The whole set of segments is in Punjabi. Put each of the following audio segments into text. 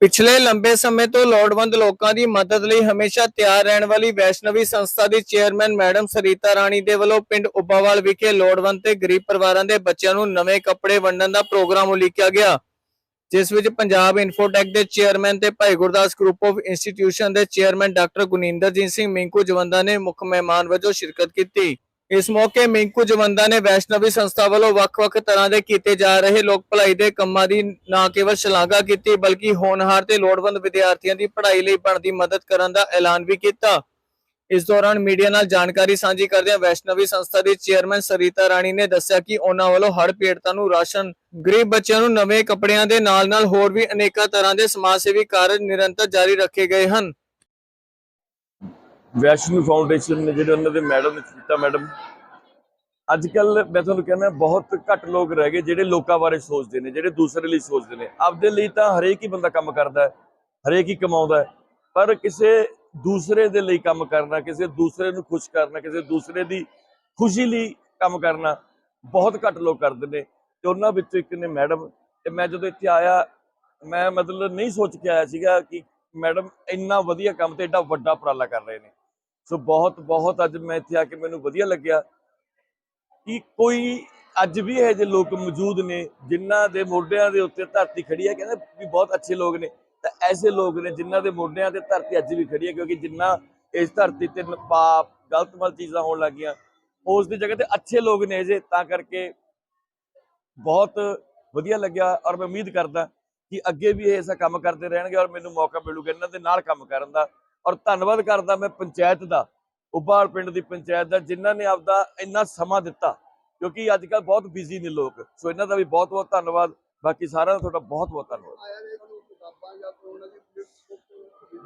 ਪਿਛਲੇ ਲੰਬੇ ਸਮੇਂ ਤੋਂ ਲੋੜਵੰਦ ਲੋਕਾਂ ਦੀ ਮਦਦ ਲਈ ਹਮੇਸ਼ਾ ਤਿਆਰ ਰਹਿਣ ਵਾਲੀ ਵੈਸ਼ਨਵੀ ਸੰਸਥਾ ਦੀ ਚੇਅਰਮੈਨ ਮੈਡਮ ਸਰੀਤਾ ਰਾਣੀ ਦੇ ਵੱਲੋਂ ਪਿੰਡ ਉੱਬਾਵਾਲ ਵਿਖੇ ਲੋੜਵੰਦ ਤੇ ਗਰੀਬ ਪਰਿਵਾਰਾਂ ਦੇ ਬੱਚਿਆਂ ਨੂੰ ਨਵੇਂ ਕੱਪੜੇ ਵੰਡਣ ਦਾ ਪ੍ਰੋਗਰਾਮ ਉਲੀਕਿਆ ਗਿਆ, ਜਿਸ ਵਿੱਚ ਪੰਜਾਬ ਇਨਫੋਟੈਕ ਦੇ ਚੇਅਰਮੈਨ ਤੇ Bhai Gurdas group of institution ਦੇ ਚੇਅਰਮੈਨ ਡਾਕਟਰ ਗੁਨੀਂਦਰਜੀਤ ਸਿੰਘ, ਮਿੰਕੂ ਜਵੰਦਾ ਨੇ ਮੁੱਖ ਮਹਿਮਾਨ ਵਜੋਂ ਸ਼ਿਰਕਤ ਕੀਤੀ। ਇਸ ਮੌਕੇ ਮਿੰਕੂ ਜਵੰਦਾ ਨੇ ਵੈਸ਼ਨਵੀ ਸੰਸਥਾ ਵੱਲੋਂ ਵੱਖ-ਵੱਖ ਤਰ੍ਹਾਂ ਦੇ ਕੀਤੇ ਜਾ ਰਹੇ ਲੋਕ ਭਲਾਈ ਦੇ ਕੰਮਾਂ ਦੀ ਨਾ ਕੇਵਲ ਸ਼ਲਾਘਾ ਕੀਤੀ, ਬਲਕਿ ਹੋਣਹਾਰ ਤੇ ਲੋੜਵੰਦ ਵਿਦਿਆਰਥੀਆਂ ਦੀ ਪੜ੍ਹਾਈ ਲਈ ਬਣਦੀ ਮਦਦ ਕਰਨ ਦਾ ਐਲਾਨ ਵੀ ਕੀਤਾ। ਇਸ ਦੌਰਾਨ ਮੀਡੀਆ ਨਾਲ ਜਾਣਕਾਰੀ ਸਾਂਝੀ ਕਰਦਿਆਂ ਵੈਸ਼ਨਵੀ ਸੰਸਥਾ ਦੀ ਚੇਅਰਮੈਨ ਸਰੀਤਾ ਰਾਣੀ ਨੇ ਦੱਸਿਆ ਕਿ ਉਹਨਾਂ ਵੱਲੋਂ ਹੜ੍ਹ ਪੀੜਤਾਂ ਨੂੰ ਰਾਸ਼ਨ, ਗਰੀਬ ਬੱਚਿਆਂ ਨੂੰ ਨਵੇਂ ਕੱਪੜਿਆਂ ਦੇ ਨਾਲ-ਨਾਲ ਹੋਰ ਵੀ ਅਨੇਕਾਂ ਤਰ੍ਹਾਂ ਦੇ ਸਮਾਜ ਸੇਵੀ ਕਾਰਜ ਨਿਰੰਤਰ ਜਾਰੀ ਰੱਖੇ ਗਏ ਹਨ। ਵੈਸ਼ਨੂ ਫਾਊਂਡੇਸ਼ਨ ਨੇ ਜਿਹੜੇ ਉਹਨਾਂ ਦੇ ਮੈਡਮ ਨੇ ਕੀਤਾ, ਮੈਡਮ। ਅੱਜ ਕੱਲ ਮੈਂ ਤੁਹਾਨੂੰ ਕਹਿੰਦਾ, ਬਹੁਤ ਘੱਟ ਲੋਕ ਰਹਿ ਗਏ ਜਿਹੜੇ ਲੋਕਾਂ ਬਾਰੇ ਸੋਚਦੇ ਨੇ, ਜਿਹੜੇ ਦੂਸਰੇ ਲਈ ਸੋਚਦੇ ਨੇ। ਆਪਦੇ ਲਈ ਤਾਂ ਹਰੇਕ ਹੀ ਬੰਦਾ ਕੰਮ ਕਰਦਾ ਹੈ, ਹਰੇਕ ਹੀ ਕਮਾਉਂਦਾ ਹੈ। ਪਰ ਕਿਸੇ ਦੂਸਰੇ ਦੇ ਲਈ ਕੰਮ ਕਰਨਾ, ਕਿਸੇ ਦੂਸਰੇ ਨੂੰ ਖੁਸ਼ ਕਰਨਾ, ਕਿਸੇ ਦੂਸਰੇ ਦੀ ਖੁਸ਼ੀ ਲਈ ਕੰਮ ਕਰਨਾ ਬਹੁਤ ਘੱਟ ਲੋਕ ਕਰਦੇ ਨੇ। ਤੇ ਉਹਨਾਂ ਵਿੱਚੋਂ ਇੱਕ ਨੇ ਮੈਡਮ, ਤੇ ਮੈਂ ਜਦੋਂ ਇੱਥੇ ਆਇਆ, ਮੈਂ ਮਤਲਬ ਨਹੀਂ ਸੋਚ ਕੇ ਆਇਆ ਸੀਗਾ ਕਿ ਮੈਡਮ ਇੰਨਾ ਵਧੀਆ ਕੰਮ ਤੇ ਏਡਾ ਵੱਡਾ ਉਪਰਾਲਾ ਕਰ ਰਹੇ ਨੇ। ਸੋ ਬਹੁਤ ਬਹੁਤ ਅੱਜ ਮੈਂ ਇੱਥੇ ਆ ਕੇ ਮੈਨੂੰ ਵਧੀਆ ਲੱਗਿਆ ਕਿ ਕੋਈ ਅੱਜ ਵੀ ਇਹੋ ਜਿਹੇ ਲੋਕ ਮੌਜੂਦ ਨੇ ਜਿਨ੍ਹਾਂ ਦੇ ਮੋਢਿਆਂ ਦੇ ਉੱਤੇ ਧਰਤੀ ਖੜੀ ਹੈ। ਕਹਿੰਦੇ ਵੀ ਬਹੁਤ ਅੱਛੇ ਲੋਕ ਨੇ। ਤਾਂ ਐਸੇ ਲੋਕ ਨੇ ਜਿਨ੍ਹਾਂ ਦੇ ਮੋਢਿਆਂ ਤੇ ਧਰਤੀ ਅੱਜ ਵੀ ਖੜੀ ਹੈ ਕਿਉਂਕਿ ਜਿੰਨਾ ਇਸ ਧਰਤੀ ਤੇ ਨ- ਪਾਪ, ਗਲਤ ਮਲ ਚੀਜ਼ਾਂ ਹੋਣ ਲੱਗੀਆਂ, ਉਸ ਦੀ ਜਗ੍ਹਾ ਤੇ ਅੱਛੇ ਲੋਕ ਨੇ ਜੇ ਤਾਂ ਕਰਕੇ ਬਹੁਤ ਵਧੀਆ ਲੱਗਿਆ ਔਰ ਮੈਂ ਉਮੀਦ ਕਰਦਾ ਕਿ ਅੱਗੇ ਵੀ ਇਹ ਐਸਾ ਕੰਮ ਕਰਦੇ ਰਹਿਣਗੇ ਔਰ ਮੈਨੂੰ ਮੌਕਾ ਮਿਲੂਗਾ ਇਹਨਾਂ ਦੇ ਨਾਲ ਕੰਮ ਕਰਨ ਦਾ। ਔਰ ਧੰਨਵਾਦ ਕਰਦਾ ਮੈਂ ਪੰਚਾਇਤ ਦਾ ਉਬਾਲ ਪਿੰਡ ਦੀ ਪੰਚਾਇਤ ਦਾ, ਜਿਨ੍ਹਾਂ ਨੇ ਆਪਦਾ ਇੰਨਾ ਸਮਾਂ ਦਿੱਤਾ, ਕਿਉਂਕਿ ਅੱਜ ਕੱਲ ਬਹੁਤ ਬਿਜ਼ੀ ਨੇ ਲੋਕ, ਸੋ ਇਹਨਾਂ ਦਾ ਵੀ ਬਹੁਤ ਬਹੁਤ ਧੰਨਵਾਦ, ਬਾਕੀ ਸਾਰਿਆਂ ਦਾ ਤੁਹਾਡਾ ਬਹੁਤ ਬਹੁਤ ਧੰਨਵਾਦ।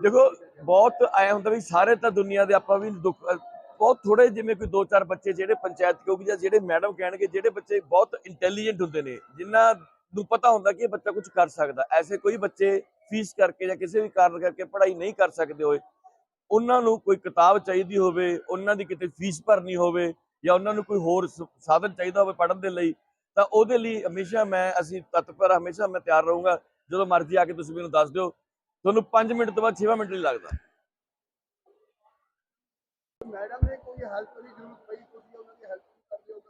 ਦੇਖੋ, ਬਹੁਤ ਆਇਆ ਹੁੰਦਾ ਵੀ ਸਾਰੇ ਤਾਂ ਦੁਨੀਆ ਦੇ ਆਪਾਂ ਵੀ ਦੁੱਖ ਬਹੁਤ ਥੋੜੇ ਜਿਵੇਂ ਕੋਈ ਦੋ ਚਾਰ ਬੱਚੇ ਜਿਹੜੇ ਪੰਚਾਇਤ ਕਿਉਂਕਿ ਜਾਂ ਜਿਹੜੇ ਮੈਡਮ ਕਹਿਣਗੇ, ਜਿਹੜੇ ਬੱਚੇ ਬਹੁਤ ਇੰਟੈਲੀਜੈਂਟ ਹੁੰਦੇ ਨੇ, ਜਿਨ੍ਹਾਂ ਨੂੰ ਪਤਾ ਹੁੰਦਾ ਕਿ ਇਹ ਬੱਚਾ ਕੁਝ ਕਰ ਸਕਦਾ, ਐਸੇ ਕੋਈ ਬੱਚੇ ਫੀਸ ਕਰਕੇ ਜਾਂ ਕਿਸੇ ਵੀ ਕਾਰਨ ਕਰਕੇ ਪੜ੍ਹਾਈ ਨਹੀਂ ਕਰ ਸਕਦੇ ਹੋਏ ਉਹਨਾਂ ਨੂੰ ਕੋਈ ਕਿਤਾਬ ਚਾਹੀਦੀ ਹੋਵੇ ਉਹਨਾਂ ਦੀ ਕਿਤੇ ਫੀਸ ਭਰਨੀ ਹੋਵੇ ਜਾਂ ਉਹਨਾਂ ਨੂੰ ਕੋਈ ਹੋਰ ਸਾਧਨ ਚਾਹੀਦਾ ਹੋਵੇ ਪੜ੍ਹਨ ਦੇ ਲਈ ਤਾਂ ਉਹਦੇ ਲਈ ਹਮੇਸ਼ਾ ਮੈਂ ਅਸੀਂ ਤਤਪਰ ਹਮੇਸ਼ਾ ਮੈਂ ਤਿਆਰ ਰਹੂੰਗਾ। ਜਦੋਂ ਮਰਜ਼ੀ ਆ ਕੇ ਤੁਸੀਂ ਮੈਨੂੰ ਦੱਸ ਦਿਓ ਤੁਹਾਨੂੰ 5 ਮਿੰਟ ਤੋਂ ਬਾਅਦ 6 ਮਿੰਟ ਨਹੀਂ ਲੱਗਦਾ। ਮੈਡਮ ਨੇ ਕੋਈ ਹੈਲਪ ਦੀ ਜ਼ਰੂਰਤ ਪਈ ਤੁਸੀਂ ਉਹਨਾਂ ਦੀ ਹੈਲਪ ਕਰਦੇ ਹੋ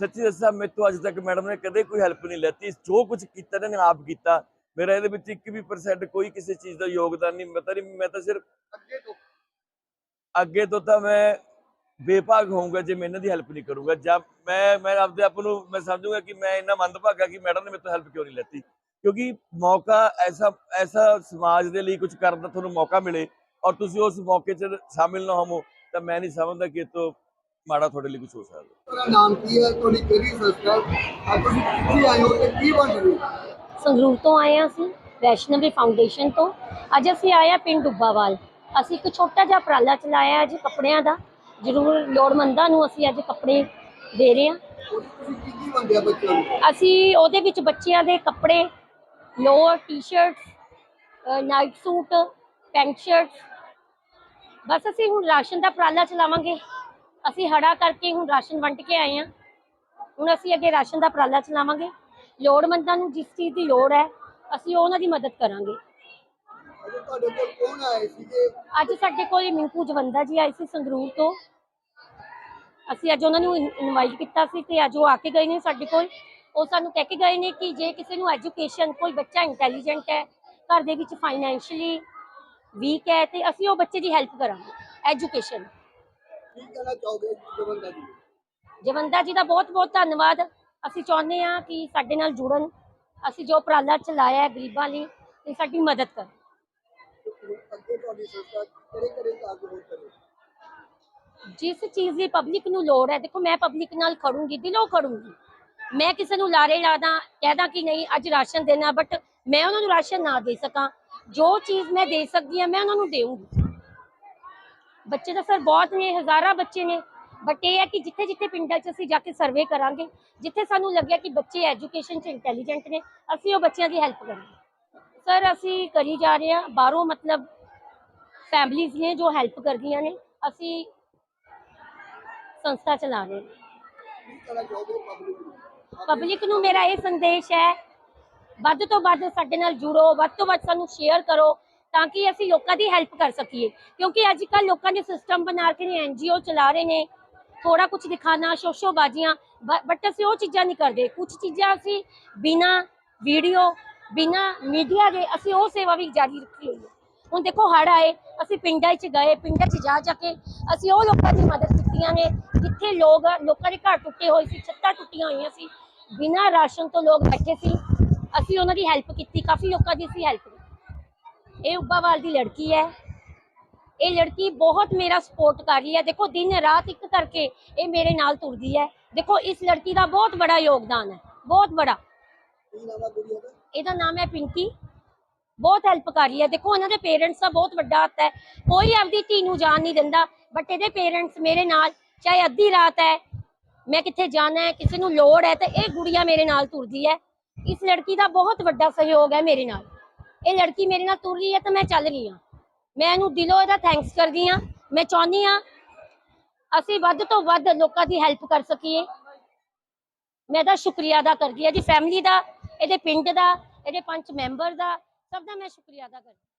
ਸੱਚੀ ਦੱਸਾਂ ਤੋਂ ਅੱਜ ਤੱਕ ਮੈਡਮ ਨੇ ਕਦੇ ਕੋਈ ਹੈਲਪ ਨਹੀਂ ਲੈਤੀ ਜੋ ਕੁਝ ਕੀਤਾ ਨੇ ਆਪ ਕੀਤਾ। ਮੇਰਾ ਇਹਦੇ ਵਿੱਚ 1 ਵੀ percent ਕੋਈ ਕਿਸੇ ਚੀਜ਼ ਦਾ ਯੋਗਦਾਨ ਨਹੀਂ ਮੈਂ ਤਾਂ ਨਹੀਂ ਮੈਂ ਤਾਂ ਸਿਰਫ ਅੱਗੇ ਤੋਂ। ਅੱਗੇ ਤੋਂ ਤਾਂ ਮੈਂ ਬੇਭਾਗ ਹੋਊਂਗਾ ਜੇ ਮੈਂ ਇਹਨਾਂ ਦੀ ਹੈਲਪ ਨਹੀਂ ਕਰੂੰਗਾ ਜਦ ਮੈਂ ਮੈਂ ਆਪਦੇ ਆਪ ਨੂੰ ਮੈਂ ਸਮਝੂੰਗਾ ਕਿ ਮੈਂ ਇੰਨਾ ਮੰਦਭਾਗਾ ਕਿ ਮੈਡਮ ਨੇ ਮੇਰੇ ਤੋਂ ਹੈਲਪ ਕਿਉਂ ਨਹੀਂ ਲੈਤੀ। ਕਿਉਂਕਿ ਮੌਕਾ ਐਸਾ ਐਸਾ ਸਮਾਜ ਦੇ ਲਈ ਕੁਝ ਕਰਨ ਦਾ ਤੁਹਾਨੂੰ ਮੌਕਾ ਮਿਲੇ ਔਰ ਤੁਸੀਂ ਉਸ ਮੌਕੇ 'ਚ ਸ਼ਾਮਿਲ ਨਾ ਹੋਵੋ ਤਾਂ ਮੈਂ ਨਹੀਂ ਸਮਝਦਾ ਕਿ ਇਹ ਤੋਂ ਮਾੜਾ ਤੁਹਾਡੇ ਲਈ ਕੁਝ ਹੋ ਸਕਦਾ। ਤੁਹਾਡਾ ਨਾਮ ਕੀ ਹੈ? ਤੁਹਾਡੀ ਕਿਹੜੀ ਸੰਸਥਾ ਅੱਜ ਤੁਸੀਂ ਕਿੱਥੇ ਆਏ ਹੋ ਤੇ ਕੀ ਬਣ ਰਹੇ ਹੋ? ਸੰਗਰੂਰ ਤੋਂ ਆਏ ਹਾਂ ਅਸੀਂ, ਵੈਸ਼ਨਵੀ ਫਾਊਂਡੇਸ਼ਨ ਤੋਂ। ਅੱਜ ਅਸੀਂ ਆਏ ਹਾਂ ਪਿੰਡ ਡੁੱਬਾਵਾਲ। ਅਸੀਂ ਇੱਕ ਛੋਟਾ ਜਿਹਾ ਉਪਰਾਲਾ ਚਲਾਇਆ ਅੱਜ ਕੱਪੜਿਆਂ ਦਾ। ਜ਼ਰੂਰ ਲੋੜਮੰਦਾਂ ਨੂੰ ਅਸੀਂ ਅੱਜ ਕੱਪੜੇ ਦੇ ਰਹੇ ਹਾਂ। ਅਸੀਂ ਉਹਦੇ ਵਿੱਚ ਬੱਚਿਆਂ ਦੇ ਕੱਪੜੇ, lower, t shirts night suit, pant shirts. ਬਸ ਅਸੀਂ ਹੁਣ ਰਾਸ਼ਨ ਦਾ ਉਪਰਾਲਾ ਚਲਾਵਾਂਗੇ। ਅਸੀਂ ਹੜਾ ਕਰਕੇ ਹੁਣ ਰਾਸ਼ਨ ਵੰਡ ਕੇ ਆਏ ਹਾਂ। ਹੁਣ ਅਸੀਂ ਅੱਗੇ ਰਾਸ਼ਨ ਦਾ ਉਪਰਾਲਾ ਚਲਾਵਾਂਗੇ। ਲੋੜਵੰਦਾਂ ਨੂੰ ਜਿਸ ਚੀਜ਼ ਦੀ ਲੋੜ ਹੈ ਅਸੀਂ ਉਹਨਾਂ ਦੀ ਮਦਦ ਕਰਾਂਗੇ। ਤੁਹਾਡੇ ਕੋਲ ਕੌਣ ਆਏ ਸੀਗੇ? ਅੱਜ ਸਾਡੇ ਕੋਲ ਮਿੰਕੂ ਜਵੰਦਾ ਜੀ ਆਏ ਸੀ ਸੰਗਰੂਰ ਤੋਂ। ਅਸੀਂ ਅੱਜ ਉਹਨਾਂ ਨੂੰ ਇਨਵਾਈਟ ਕੀਤਾ ਸੀ ਤੇ ਅੱਜ ਉਹ ਆ ਕੇ ਗਏ ਨੇ ਸਾਡੇ ਕੋਲ। ਉਹ ਸਾਨੂੰ ਕਹਿ ਕੇ ਗਏ ਨੇ ਕਿ ਜੇ ਕਿਸੇ ਨੂੰ ਐਜੂਕੇਸ਼ਨ ਕੋਈ ਬੱਚਾ ਇੰਟੈਲੀਜੈਂਟ ਹੈ ਘਰ ਦੇ ਵਿੱਚ ਫਾਈਨੈਂਸ਼ੀਅਲੀ ਵੀਕ ਹੈ ਤੇ ਅਸੀਂ ਉਹ ਬੱਚੇ ਦੀ ਹੈਲਪ ਕਰਾਂਗੇ ਐਜੂਕੇਸ਼ਨ ਕੀ ਕਹਿਣਾ ਚਾਹੋਗੇ ਜਵੰਦਾ ਜੀ ਜਵੰਦਾ ਜੀ ਦਾ ਬਹੁਤ ਬਹੁਤ ਧੰਨਵਾਦ। ਅਸੀਂ ਚਾਹੁੰਦੇ ਹਾਂ ਕਿ ਸਾਡੇ ਨਾਲ ਜੁੜਨ, ਅਸੀਂ ਜੋ ਉਪਰਾਲਾ ਚਲਾਇਆ ਹੈ ਗਰੀਬਾਂ ਲਈ ਤੇ ਸਾਡੀ ਮਦਦ ਕਰਨ। ਅੱਗੇ ਤੁਹਾਡੀ ਸੰਸਥਾ ਕਿਹੜੇ ਕਿਹੜੇ ਕਾਰਜ ਹੋ ਕਰੇ ਜਿਸ ਚੀਜ਼ ਦੀ ਪਬਲਿਕ ਨੂੰ ਲੋੜ ਹੈ, ਦੇਖੋ ਮੈਂ ਪਬਲਿਕ ਨਾਲ ਖੜੂੰਗੀ, ਦਿਲੋਂ ਖੜੂੰਗੀ। ਮੈਂ ਕਿਸੇ ਨੂੰ ਲਾਰੇ ਲਾਦਾ ਕਹਿਦਾ ਕਿ ਨਹੀਂ, ਅੱਜ ਰਾਸ਼ਨ ਦੇਣਾ ਬਟ ਮੈਂ ਉਹਨਾਂ ਨੂੰ ਰਾਸ਼ਨ ਨਾ ਦੇ ਸਕਾਂ। ਜੋ ਚੀਜ਼ ਮੈਂ ਦੇ ਸਕਦੀ ਹਾਂ, ਮੈਂ ਉਹਨਾਂ ਨੂੰ ਦੇਵਾਂਗੀ ਬੱਚੇ ਤਾਂ ਸਰ ਬਹੁਤ ਨੇ, ਹਜ਼ਾਰਾਂ ਬੱਚੇ ਨੇ। ਬਟ ਇਹ ਹੈ ਕਿ ਜਿੱਥੇ ਜਿੱਥੇ ਪਿੰਡਾਂ 'ਚ ਅਸੀਂ ਜਾ ਕੇ ਸਰਵੇ ਕਰਾਂਗੇ, ਜਿੱਥੇ ਸਾਨੂੰ ਲੱਗਿਆ ਕਿ ਬੱਚੇ ਐਜੂਕੇਸ਼ਨ 'ਚ ਇੰਟੈਲੀਜੈਂਟ ਨੇ, ਅਸੀਂ ਉਹ ਬੱਚਿਆਂ ਦੀ ਹੈਲਪ ਕਰਾਂਗੇ। ਸਰ ਅਸੀਂ ਕਰੀ ਜਾ ਰਹੇ ਹਾਂ, ਬਾਹਰੋਂ ਮਤਲਬ ਫੈਮਲੀਜ਼ ਨੇ ਜੋ ਹੈਲਪ ਕਰਦੀਆਂ ਨੇ, ਅਸੀਂ ਸੰਸਥਾ ਚਲਾ ਰਹੇ ਹਾਂ। ਪਬਲਿਕ ਨੂੰ ਪਬਲਿਕ ਨੂੰ ਮੇਰਾ ਇਹ ਸੰਦੇਸ਼ ਹੈ, ਵੱਧ ਤੋਂ ਵੱਧ ਸਾਡੇ ਨਾਲ ਜੁੜੋ, ਵੱਧ ਤੋਂ ਵੱਧ ਸਾਨੂੰ ਸ਼ੇਅਰ ਕਰੋ, ਤਾਂ ਕਿ ਅਸੀਂ ਲੋਕਾਂ ਦੀ ਹੈਲਪ ਕਰ ਸਕੀਏ। ਕਿਉਂਕਿ ਅੱਜ ਕੱਲ ਲੋਕਾਂ ਨੇ ਸਿਸਟਮ ਬਣਾ ਕੇ ਨੇ ਐਨਜੀਓ ਚਲਾ ਰਹੇ ਨੇ ਥੋੜਾ ਕੁਝ ਦਿਖਾਣਾ ਸ਼ੋਸ਼ੋਬਾਜ਼ੀਆਂ ਬਟ ਅਸੀਂ ਉਹ ਚੀਜ਼ਾਂ ਨਹੀਂ ਕਰਦੇ। ਕੁਝ ਚੀਜ਼ਾਂ ਅਸੀਂ ਬਿਨਾ ਵੀਡੀਓ ਬਿਨਾ ਮੀਡੀਆ ਦੇ ਅਸੀਂ ਉਹ ਸੇਵਾ ਵੀ ਜਾਰੀ ਰੱਖੀ ਹੋਈ ਹੈ। ਹੁਣ ਦੇਖੋ ਹੜ ਆਏ, ਅਸੀਂ ਪਿੰਡਾਂ 'ਚ ਗਏ, ਪਿੰਡਾਂ 'ਚ ਜਾ ਜਾ ਕੇ ਅਸੀਂ ਉਹ ਲੋਕਾਂ ਦੀ ਮਦਦ ਕੀਤੀਆਂ ਨੇ, ਜਿੱਥੇ ਲੋਕ, ਲੋਕਾਂ ਦੇ ਘਰ ਟੁੱਟੇ ਹੋਏ ਸੀ, ਛੱਤਾਂ ਟੁੱਟੀਆਂ ਹੋਈਆਂ ਸੀ। ਬਿਨਾਂ ਰਾਸ਼ਨ ਤੋਂ ਲੋਕ ਬੈਠੇ ਸੀ। ਅਸੀਂ ਉਹਨਾਂ ਦੀ ਹੈਲਪ ਕੀਤੀ, ਕਾਫੀ ਲੋਕਾਂ ਦੀ ਅਸੀਂ ਹੈਲਪ ਕੀਤੀ। ਇਹ ਉੱਬਾਵਾਲ ਦੀ ਲੜਕੀ ਹੈ। ਇਹ ਲੜਕੀ ਬਹੁਤ ਮੇਰਾ ਸਪੋਰਟ ਕਰ ਰਹੀ ਹੈ। ਦੇਖੋ, ਦਿਨ ਰਾਤ ਇੱਕ ਕਰਕੇ ਇਹ ਮੇਰੇ ਨਾਲ ਤੁਰਦੀ ਹੈ। ਦੇਖੋ, ਇਸ ਲੜਕੀ ਦਾ ਬਹੁਤ ਬੜਾ ਯੋਗਦਾਨ ਹੈ। ਬਹੁਤ ਬੜਾ। ਇਹਦਾ ਨਾਮ ਹੈ ਪਿੰਕੀ। ਬਹੁਤ ਹੈਲਪ ਕਰ ਰਹੀ ਹੈ। ਦੇਖੋ, ਇਹਨਾਂ ਦੇ ਪੇਰੈਂਟਸ ਦਾ ਬਹੁਤ ਵੱਡਾ ਹੱਥ ਹੈ। ਕੋਈ ਆਪਦੀ ਧੀ ਨੂੰ ਜਾਣ ਨਹੀਂ ਦਿੰਦਾ ਬਟ ਇਹਦੇ ਪੇਰੈਂਟਸ ਮੇਰੇ ਨਾਲ, ਚਾਹੇ ਅੱਧੀ ਰਾਤ ਹੈ, ਮੈਂ ਕਿੱਥੇ ਜਾਣਾ ਹੈ, ਕਿਸੇ ਨੂੰ ਲੋੜ ਹੈ, ਤੇ ਇਹ ਗੁੜੀਆ ਮੇਰੇ ਨਾਲ ਤੁਰਦੀ ਹੈ। ਇਸ ਲੜਕੀ ਦਾ ਬਹੁਤ ਵੱਡਾ ਸਹਿਯੋਗ ਹੈ ਮੇਰੇ ਨਾਲ। ਇਹ ਲੜਕੀ ਮੇਰੇ ਨਾਲ ਤੁਰ ਰਹੀ ਹੈ, ਤਾਂ ਮੈਂ ਚੱਲ ਰਹੀ ਹਾਂ। ਮੈਂ ਇਹਨੂੰ ਦਿਲੋਂ ਇਹਦਾ ਥੈਂਕਸ ਕਰਦੀ ਹਾਂ। ਮੈਂ ਚਾਹੁੰਦੀ ਹਾਂ ਅਸੀਂ ਵੱਧ ਤੋਂ ਵੱਧ ਲੋਕਾਂ ਦੀ ਹੈਲਪ ਕਰ ਸਕੀਏ। ਮੈਂ ਇਹਦਾ ਸ਼ੁਕਰੀਆ ਅਦਾ ਕਰਦੀ ਹਾਂ। ਜੀ ਫੈਮਿਲੀ ਦਾ, ਇਹਦੇ ਪਿੰਡ ਦਾ, ਇਹਦੇ ਪੰਜ ਮੈਂਬਰ ਦਾ, ਸਭ ਦਾ ਮੈਂ ਸ਼ੁਕਰੀਆ ਅਦਾ ਕਰਦੀ